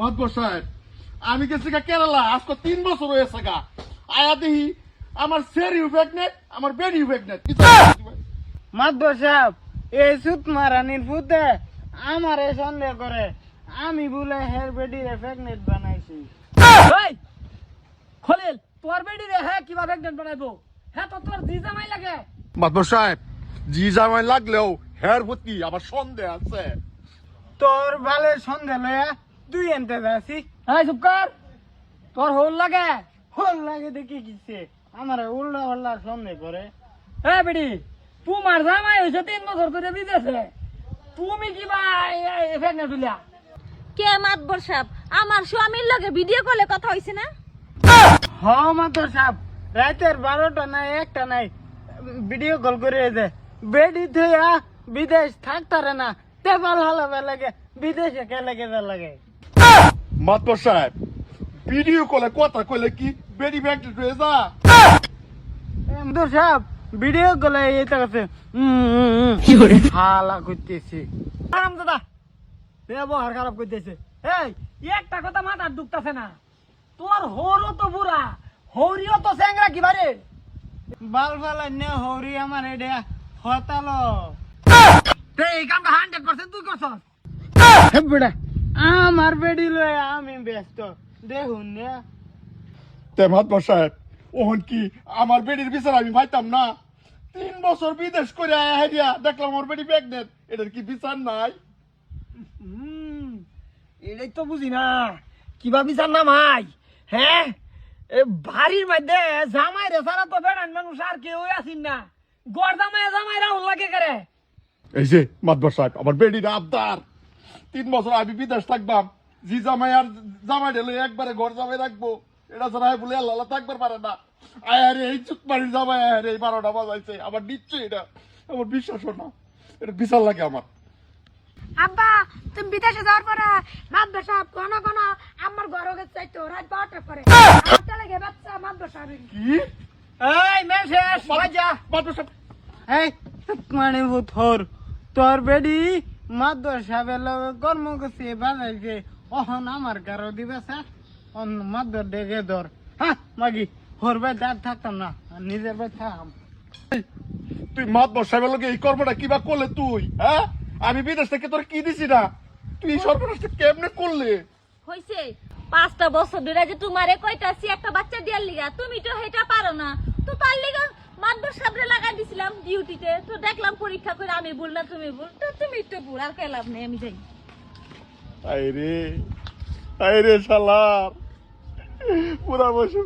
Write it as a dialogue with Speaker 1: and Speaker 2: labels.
Speaker 1: সাহেব আমি গেছি গা কেরালা আজকে তিন বছর হয়েছে গা। আয়া দেখি আমার সেরিও প্রেগনেন্ট আমার বেডিও প্রেগনেন্ট
Speaker 2: মাদবর সাহেব এই সুত মারানির ফুতে আমারে সন্দেহ করে। আমি বলে হের বেডিরে প্রেগনেন্ট বানাইছি।
Speaker 3: এই খলিল তোর বেডি রে হ্যাঁ কীভাবে প্রেগনেন্ট বানাইবো? হ্যাঁ তো তোর জি জামাই লাগে।
Speaker 1: মাতবর সাহেব জি জামাই লাগলেও হের প্রতি আমার সন্দেহ আছে।
Speaker 2: তোর বালে সন্দেহ লয়া দুই এনতে যাচ্ছি।
Speaker 3: এই চুপ কর। তোর হোল লাগে।
Speaker 2: হল লাগে দেখি কিছে আমার উল্টা হল্লা সন্দেহ করে।
Speaker 3: এ বেডি তোমার জামাই হয়েছে তিন বছর ধরে বিদেশে। তুমি কিবা প্রেগনেন্ট হইলা
Speaker 4: কে মাতবর সাহেব আমার স্বামীর লগে ভিডিও কলে কথা হইছে না?
Speaker 2: হ মাদর সাহেব রাতের বারোটা নাই একটা নাই। ভিডিও কল করে দে বেডি থইয়া বিদেশ থাকতারে না তেপাল হালাবে লাগে বিদেশে কেলে কেলে লাগে?
Speaker 1: মাতবর সাহেব ভিডিও কলে কথা কইলে কি বেডি প্রেগনেন্ট হয়ে যা।
Speaker 2: মাদর সাহেব ভিডিও কলে এইটা কাছে হালা করতেছি।
Speaker 3: আরাম দাদা ব্যবহার খারাপ করতেছে। এই একটা কথা মাথার ঢুকতেছে না। তোর হরও তো বুড়া হরিও তো স্যাংরা কিবারে
Speaker 2: বাল ফালা নে হরি আমার এটা হতালো।
Speaker 3: এই কামটা হান্ড্রেড পার্সেন্ট তুই করছস।
Speaker 2: বেটা আমার বেডি লয়ে আমি ব্যস্ত। দেখুন নে।
Speaker 1: তে মাতবর সাহেব ওহন কি আমার বেডির বিচার আমি পাইতাম না? তিন বছর বিদেশ করে আয়া হেরিয়া দেখলাম আমার বেডি প্রেগনেন্ট এটার কি বিচার নাই?
Speaker 3: এটাই তো বুঝি না। কিবা বিচার না ভাই হ্যাঁ? এ বাড়ির মধ্যে জামাই রে সারা তো বেড়ান মানুষ আর কেউ আসিন না। গড় জামাই জামাই রাহুল লাগে করে?
Speaker 1: এই যে মাতবর সাহেব আমার বেডির আবদার। তিন বছর আমি বিদেশ থাকবাম। জি জামাই আর জামাই ঢেলে একবারে ঘর জামাই রাখব। এটা ছাড়া বলে আল্লাহ থাকবার পারে না। আয় আরে এই চুক বাড়ির জামাই আয় আরে এই বারোটা বাজাইছে। আমার নিশ্চয় এটা আমার বিশ্বাস না। এটা বিশাল লাগে আমার।
Speaker 5: আব্বা তুমি বিদেশে যাওয়ার পরে মাদ্রাসা সাহেব কোন কোন আমার ঘরে গেছে চাইতো রাত বারোটার পরে। লাগে বাচ্চা মাদ্রাসা সাহেব
Speaker 1: কি?
Speaker 3: এই মেসেজ বাজা।
Speaker 1: মাতবর সাহেব
Speaker 2: এই মানে থর তোর বেডি মাদর সাহেবের লগে কর্ম করছে বাজাইছে অহন আমার কারও দিবে স্যার অন মাদর ডেকে ধর। হ্যাঁ মাগি হোর বাই দাঁত থাকতাম না নিজের থাকাম
Speaker 1: তুই এই কর্মটা কিবা করলে তুই হ্যাঁ? আমি বিদেশ থেকে তোর কি দিছি না? তুই এই সর্বনাশটা কেমনে করলে?
Speaker 4: হইছে পাঁচটা বছর ধরে যে তোমারে কইতাছি একটা বাচ্চা দিয়ার লিগা। তুমি তো হেটা পারো না। তো তার লিগা মাদবর সাবরে লাগাই দিছিলাম ডিউটিতে তো দেখলাম পরীক্ষা করে আমি ভুল না, তুমি ভুল। তো তুমি তো ভুল, আর কেলাম নেই, আমি যাই।
Speaker 1: আইরে আইরে শালার। পুরা বসে